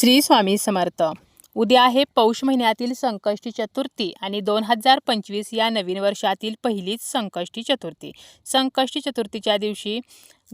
श्री स्वामी समर्थ. उद्या आहे पौष महिन्यातील संकष्टी चतुर्थी आणि दोन हजार पंचवीस या नवीन वर्षातील पहिलीच संकष्टी चतुर्थी. संकष्टी चतुर्थीच्या दिवशी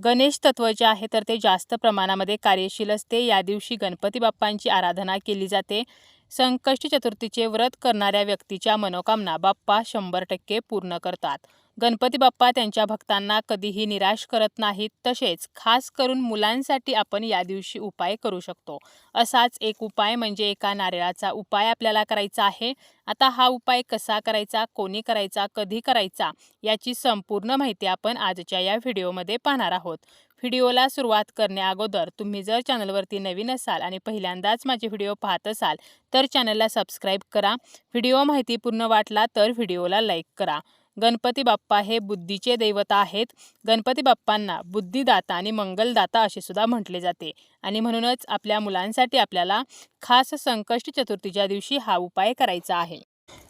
गणेश तत्व जे आहे तर ते जास्त प्रमाणामध्ये कार्यशील असते. या दिवशी गणपती बाप्पांची आराधना केली जाते. संकष्टी चतुर्थीचे व्रत करणाऱ्या व्यक्तीच्या मनोकामना बाप्पा शंभर टक्के पूर्ण करतात. गणपती बाप्पा त्यांच्या भक्तांना कधीही निराश करत नाहीत तसेच खास करून मुलांसाठी आपण या दिवशी उपाय करू शकतो. असाच एक उपाय म्हणजे एका नारळाचा उपाय आपल्याला करायचा आहे. आता हा उपाय कसा करायचा कोणी करायचा कधी करायचा याची संपूर्ण माहिती आपण आजच्या या व्हिडिओमध्ये पाहणार आहोत. व्हिडिओला सुरुवात करण्याअगोदर तुम्ही जर चॅनलवरती नवीन असाल आणि पहिल्यांदाच माझे व्हिडिओ पाहत असाल तर चॅनलला सबस्क्राईब करा. व्हिडिओ माहितीपूर्ण वाटला तर व्हिडिओला लाईक करा. गणपती बाप्पा हे बुद्धीचे दैवत आहेत. गणपती बाप्पांना बुद्धिदाता आणि मंगलदाता असे सुद्धा म्हटले जाते. आणि म्हणूनच आपल्या मुलांसाठी आपल्याला खास संकष्टी चतुर्थीच्या दिवशी हा उपाय करायचा आहे.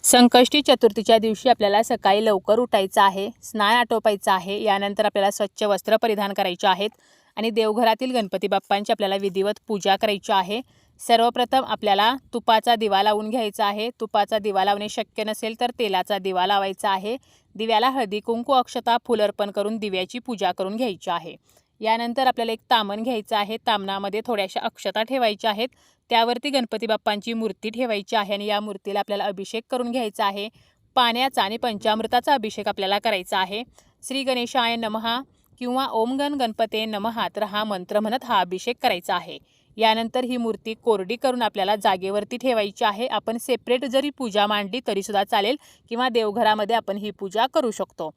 संकष्टी चतुर्थीच्या दिवशी आपल्याला सकाळी लवकर उठायचं आहे स्नान आटोपायचं आहे यानंतर आपल्याला स्वच्छ वस्त्र परिधान करायचे आहेत आणि देवघरातील गणपती बाप्पांची आपल्याला विधिवत पूजा करायची आहे. सर्वप्रथम आपल्याला तुपाचा दिवा लावून घ्यायचा आहे. तुपाचा दिवा लावणे शक्य नसेल तर तेलाचा दिवा लावायचा आहे. दिव्याला हळदी कुंकू अक्षता फुल अर्पण करून दिव्याची पूजा करून घ्यायची आहे. यानंतर आपल्याला एक तामण घ्यायचं आहे. तामणामध्ये थोड्याशा अक्षता ठेवायच्या आहेत. त्यावरती गणपती बाप्पांची मूर्ती ठेवायची आहे आणि या मूर्तीला आपल्याला अभिषेक करून घ्यायचा आहे. पाण्याचा आणि पंचामृताचा अभिषेक आपल्याला करायचा आहे. श्री गणेशाय नमहा किंवा ओम गण गणपते नमहा तर हा मंत्र म्हणत हा अभिषेक करायचा आहे. यानंतर ही मूर्ती कोरडी करून आपल्याला जागेवरती ठेवायची आहे. आपण सेपरेट जरी पूजा मांडली तरीसुद्धा चालेल किंवा देवघरामध्ये आपण ही पूजा करू शकतो.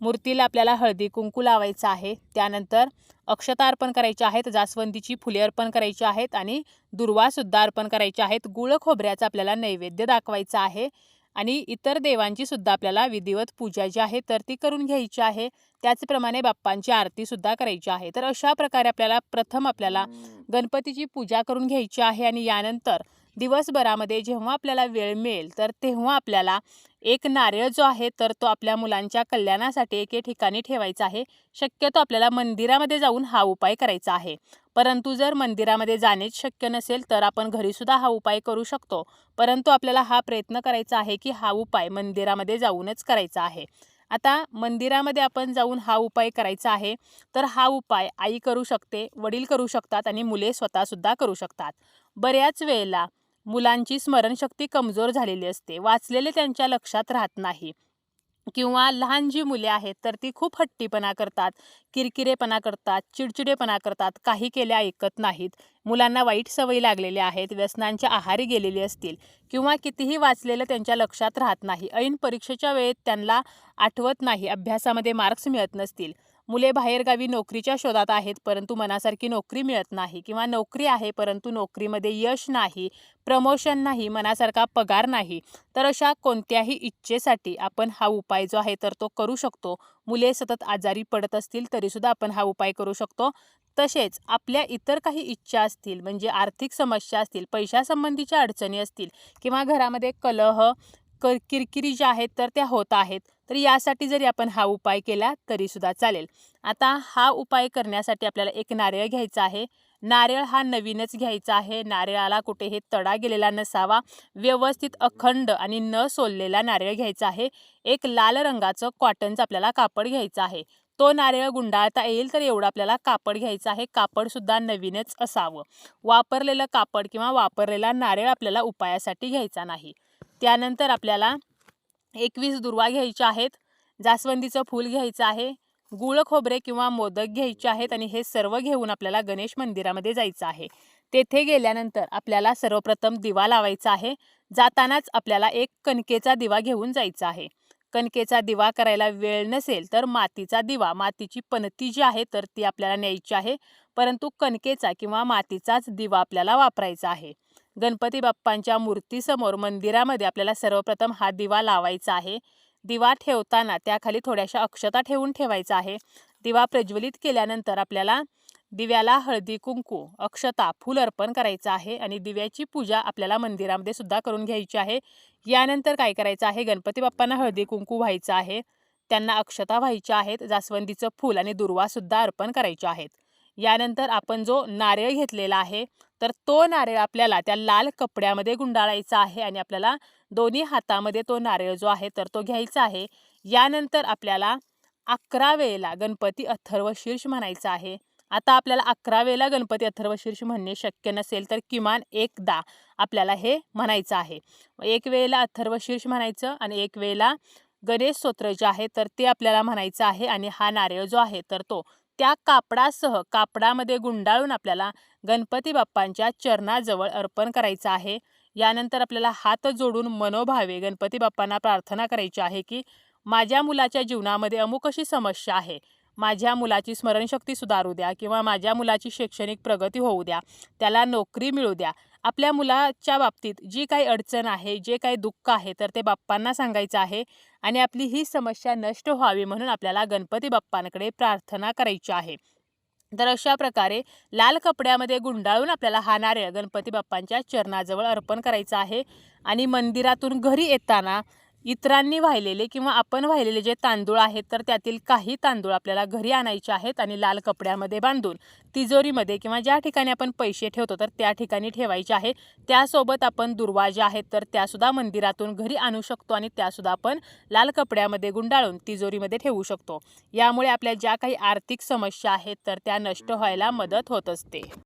मूर्तीला आपल्याला हळदी कुंकू लावायचं आहे. त्यानंतर अक्षता अर्पण करायची आहेत जास्वंदीची फुले अर्पण करायची आहेत आणि दुर्वासुद्धा अर्पण करायचे आहेत. गुळ खोबऱ्याचा आपल्याला नैवेद्य दाखवायचा आहे. आणि इतर देवांची सुद्धा आपल्याला विधिवत पूजा जी आहे तर ती करून घ्यायची आहे. त्याचप्रमाणे बाप्पांची आरती सुद्धा करायची आहे. तर अशा प्रकारे आपल्याला प्रथम आपल्याला गणपतीची पूजा करून घ्यायची आहे आणि यानंतर दिवसभरामध्ये जेव्हा आपल्याला वेळ मिळेल तर तेव्हा आपल्याला एक नारळ जो आहे तर तो आपल्या मुलांच्या कल्याणासाठी एके ठिकाणी ठेवायचा आहे. शक्यतो आपल्याला मंदिरामध्ये जाऊन हा उपाय करायचा आहे. परंतु जर मंदिरामध्ये जाणेच शक्य नसेल तर आपण घरीसुद्धा हा उपाय करू शकतो. परंतु आपल्याला हा प्रयत्न करायचा आहे की हा उपाय मंदिरामध्ये जाऊनच करायचा आहे. आता मंदिरामध्ये आपण जाऊन हा उपाय करायचा आहे तर हा उपाय आई करू शकते वडील करू शकतात आणि मुले स्वतःसुद्धा करू शकतात. बऱ्याच वेळेला मुलांची स्मरणशक्ती कमजोर झालेली असते. वाचलेले त्यांच्या लक्षात राहत नाही. किंवा लहान जी मुले आहेत तर ती खूप हट्टीपणा करतात किरकिरेपणा करतात चिडचिडेपणा करतात काही केल्या ऐकत नाहीत. मुलांना वाईट सवयी लागलेल्या आहेत व्यसनांच्या आहारी गेलेली असतील किंवा कितीही वाचलेलं त्यांच्या लक्षात राहत नाही. ऐन परीक्षेच्या वेळेत त्यांना आठवत नाही अभ्यासामध्ये मार्क्स मिळत नसतील. मुले बाहेरगावी नोकरीच्या शोधात आहेत परंतु मनासारखी नोकरी मिळत नाही किंवा नोकरी आहे परंतु नोकरीमध्ये यश नाही प्रमोशन नाही मनासारखा पगार नाही तर अशा कोणत्याही इच्छेसाठी आपण हा उपाय जो आहे तर तो करू शकतो. मुले सतत आजारी पडत असतील तरीसुद्धा आपण हा उपाय करू शकतो. तसेच आपल्या इतर काही इच्छा असतील म्हणजे आर्थिक समस्या असतील पैशासंबंधीच्या अडचणी असतील किंवा घरामध्ये कलह क किरकिरी ज्या आहेत तर त्या होत आहेत. तर यासाठी जरी आपण हा उपाय केला तरीसुद्धा चालेल. आता हा उपाय करण्यासाठी आपल्याला एक नारळ घ्यायचा आहे. नारळ हा नवीनच घ्यायचा आहे. नारळाला कुठेही तडा गेलेला नसावा. व्यवस्थित अखंड आणि न सोललेला नारळ घ्यायचा आहे. एक लाल रंगाचं कॉटनचं आपल्याला कापड घ्यायचं आहे. तो नारळ गुंडाळता येईल तर एवढं आपल्याला कापड घ्यायचं आहे. कापडसुद्धा नवीनच असावं. वापरलेलं कापड किंवा वापरलेला नारळ आपल्याला उपायासाठी घ्यायचा नाही. त्यानंतर आपल्याला एकवीस दुर्वा घ्यायच्या आहेत जास्वंदीचं फूल घ्यायचं आहे गुळ खोबरे किंवा मोदक घ्यायचे आहेत आणि हे सर्व घेऊन आपल्याला गणेश मंदिरामध्ये जायचं आहे. तेथे गेल्यानंतर आपल्याला सर्वप्रथम दिवा लावायचा आहे जातानाच आपल्याला एक कणकेचा दिवा घेऊन जायचा आहे. कणकेचा दिवा करायला वेळ नसेल तर मातीचा दिवा मातीची पणती जी आहे तर ती आपल्याला न्यायची आहे परंतु कणकेचा किंवा मातीचाच दिवा आपल्याला वापरायचा आहे. गणपती बाप्पांच्या मूर्तीसमोर मंदिरामध्ये आपल्याला सर्वप्रथम हा दिवा लावायचा आहे. दिवा ठेवताना त्याखाली थोड्याशा अक्षता ठेवून ठेवायचा आहे. दिवा प्रज्वलित केल्यानंतर आपल्याला दिव्याला हळदी कुंकू अक्षता फूल अर्पण करायचं आहे आणि दिव्याची पूजा आपल्याला मंदिरामध्ये सुद्धा करून घ्यायची आहे. यानंतर काय करायचं आहे? गणपती बाप्पांना हळदी कुंकू व्हायचं आहे. त्यांना अक्षता व्हायच्या आहेत. जास्वंदीचं फूल आणि दुर्वासुद्धा अर्पण करायचे आहेत. यानंतर आपण जो नारळ घेतलेला आहे तर तो नारळ आपल्याला त्या लाल कपड्यामध्ये गुंडाळायचा आहे आणि आपल्याला दोन्ही हातामध्ये तो नारळ जो आहे तर तो घ्यायचा आहे. यानंतर आपल्याला अकरा वेळेला गणपती अथर्व शीर्ष म्हणायचा आहे. आता आपल्याला अकरा वेळेला गणपती अथर्व शीर्ष म्हणणे शक्य नसेल तर किमान एकदा आपल्याला हे म्हणायचं आहे. एक वेळेला अथर्व शीर्ष म्हणायचं आणि एक वेळेला गणेश स्तोत्र जे आहे तर ते आपल्याला म्हणायचं आहे आणि हा नारळ जो आहे तर तो त्या कापडासह कापडामध्ये गुंडाळून आपल्याला गणपती बाप्पांच्या चरणाजवळ अर्पण करायचं आहे. यानंतर आपल्याला हात जोडून मनोभावे गणपती बाप्पांना प्रार्थना करायची आहे की माझ्या मुलाच्या जीवनामध्ये अमुक अशी समस्या आहे. माझ्या मुलाची स्मरणशक्ती सुधारू द्या किंवा माझ्या मुलाची शैक्षणिक प्रगती होऊ द्या. त्याला नोकरी मिळू द्या. आपल्या मुलाच्या बाबतीत जी काही अडचण आहे जे काही दुःख आहे तर ते बाप्पांना सांगायचं आहे आणि आपली ही समस्या नष्ट व्हावी म्हणून आपल्याला गणपती बाप्पांकडे प्रार्थना करायची आहे. तर अशा प्रकारे लाल कपड्यामध्ये गुंडाळून आपल्याला हा नारळ गणपती बाप्पांच्या चरणाजवळ अर्पण करायचा आहे आणि मंदिरातून घरी येताना इतरांनी वाहिलेले किंवा आपण वाहिलेले जे तांदूळ आहेत तर त्यातील काही तांदूळ आपल्याला घरी आणायचे आहेत आणि लाल कपड्यामध्ये बांधून तिजोरीमध्ये किंवा ज्या ठिकाणी आपण पैसे ठेवतो तर त्या ठिकाणी ठेवायचे आहे. त्यासोबत आपण दुर्वाजा आहेत तर त्यासुद्धा मंदिरातून घरी आणू शकतो आणि त्यासुद्धा आपण लाल कपड्यामध्ये गुंडाळून तिजोरीमध्ये ठेवू शकतो. यामुळे आपल्या ज्या काही आर्थिक समस्या आहेत तर त्या नष्ट व्हायला मदत होत असते.